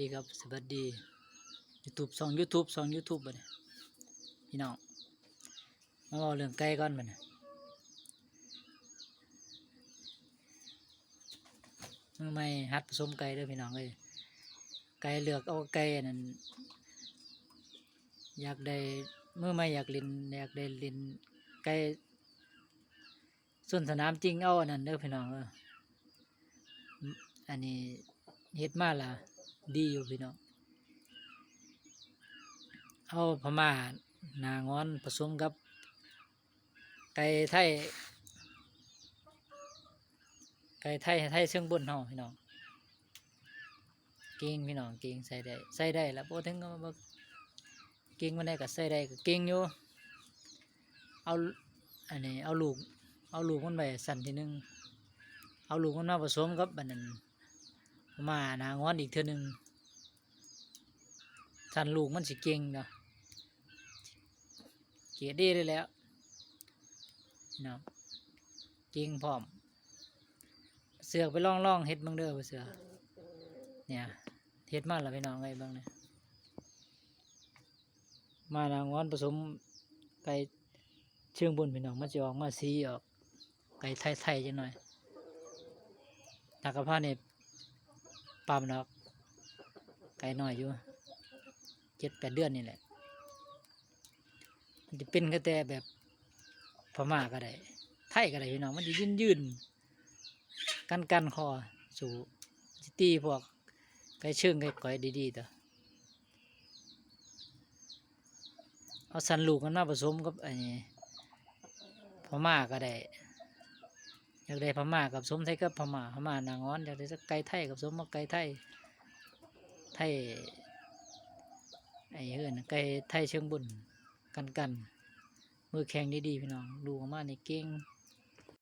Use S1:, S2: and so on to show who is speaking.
S1: ดีครับ สวัสดี YouTube ช่อง YouTube ช่อง YouTube บนี้พี่น้องมาเอาเรื่องไก่ก่อนบันี้มือไม่หัดผสมไก่ด้อพี่น้องเอ้ยไก่เลือกเอาไก่นั้นอยากได้มือไม่อยากเล่นอยากได้เล่นไก่ส่วนสนามจริงเอาอันนั้นเด้อพี่น้องเอออันนี้เฮ็ดมาละ ดีอยู่พี่น้องเอาพม่านางอนผสมกับ ไก่ไทยไก่ไทยไทยเชิงบนเฮาพี่น้องเก่งพี่น้องเก่งใส่ได้ใส่ได้แล้วบ่ถึงก็บ่เก่งมันได้ก็ใส่ได้ก็เก่งอยู่เอาอันนี้เอาลูกเอาลูกมันไปสั่นทีหนึงเอาลูกมันมาผสมกับอันนั้น มาหนางอนอีกเทื่อหนึงสั่นลูกมันสิเก่งเนาะเกรดดีเลยแล้วพี่น้องเก่งพร้อม เสือกไปล่องล่องเฮ็ดบังเด้อบ่เสือเนี่ยเฮ็ดมาแล้วพี่น้องไงบ้างเนี่ยมานางอนผสมไก่เชื่องบนพี่น้องมันจะออกมาสีออกไก่ไทยๆจังหน่อยตากระเพาเนี่ย ปามดอกไก่น้อยอยู่เจ็ดแปดเดือนนี่แหละ มันจะเป็นก็แต่แบบพม่าก็ได้ ไทยก็ได้พี่น้อง มันจะยืนยืนกันกันคอสู่สิตีพวกไก่เชื่องไก่ก้อยดีๆเถอเอาสันลูกมันมาผสมกับไอ้พม่าก็ได้ อยากได้พม่ากับสมไทยกับพม่าพม่านางอนอยากได้สักไก่ไทยกับสมกับไก่ไทยไทยไอ้เฮือนไก่ไทยเชิงบุญกันกันมือแข็งดีๆพี่น้องดูออกมาในเก่ง